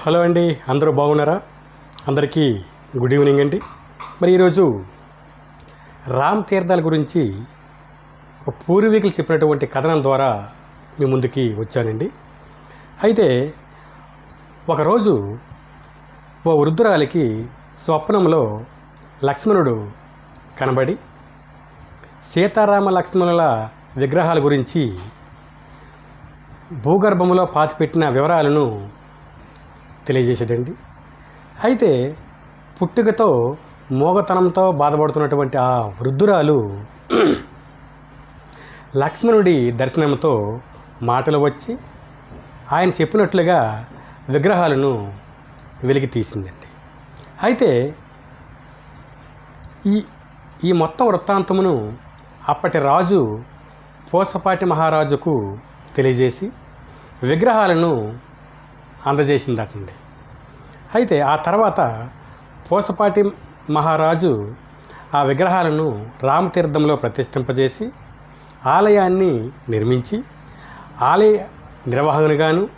Hello అండి అందరూ బాగున్నారా? అందరికీ గుడ్ ఈవినింగ్ అండి. మరి ఈరోజు రామ్ తీర్థాల గురించి ఒక పూర్వీకులు చెప్పినటువంటి కథనం ద్వారా మీ ముందుకి వచ్చానండి. అయితే ఒకరోజు ఓ వృద్ధురాలికి స్వప్నంలో లక్ష్మణుడు కనబడి సీతారామ లక్ష్మణుల విగ్రహాల గురించి భూగర్భంలో పాతిపెట్టిన వివరాలను తెలియజేసాడండి అయితే పుట్టుకతో మోగతనంతో బాధపడుతున్నటువంటి ఆ వృద్ధురాలు లక్ష్మణుడి దర్శనంతో మాటలు వచ్చి ఆయన చెప్పినట్లుగా విగ్రహాలను వెలికి తీసిందండి. అయితే ఈ ఈ మొత్తం వృత్తాంతమును అప్పటి రాజు పూసపాటి మహారాజుకు తెలియజేసి విగ్రహాలను అందజేసిందటండి అయితే ఆ తర్వాత పూసపాటి మహారాజు ఆ విగ్రహాలను రామతీర్థంలో ప్రతిష్ఠింపజేసి ఆలయాన్ని నిర్మించి ఆలయ నిర్వహణగాను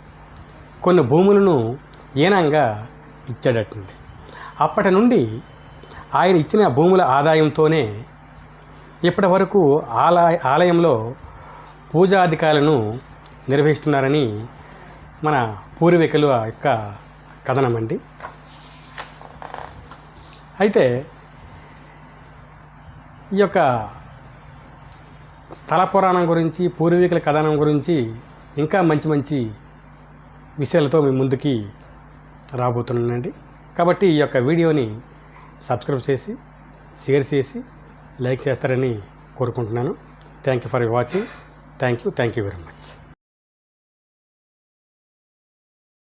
కొన్ని భూములను ఈనంగా ఇచ్చాడటండి. అప్పటి నుండి ఆయన ఇచ్చిన భూముల ఆదాయంతోనే ఇప్పటి వరకు ఆలయ ఆలయంలో పూజాధికారులను నిర్వహిస్తున్నారని మన పూర్వీకుల యొక్క కథనం అండి. అయితే ఈ యొక్క స్థల పురాణం గురించి పూర్వీకుల కథనం గురించి ఇంకా మంచి మంచి విషయాలతో మీ ముందుకి రాబోతున్నానండి. కాబట్టి ఈ యొక్క వీడియోని సబ్స్క్రైబ్ చేసి షేర్ చేసి లైక్ చేస్తారని కోరుకుంటున్నాను. Thank you for watching thank you thank you very much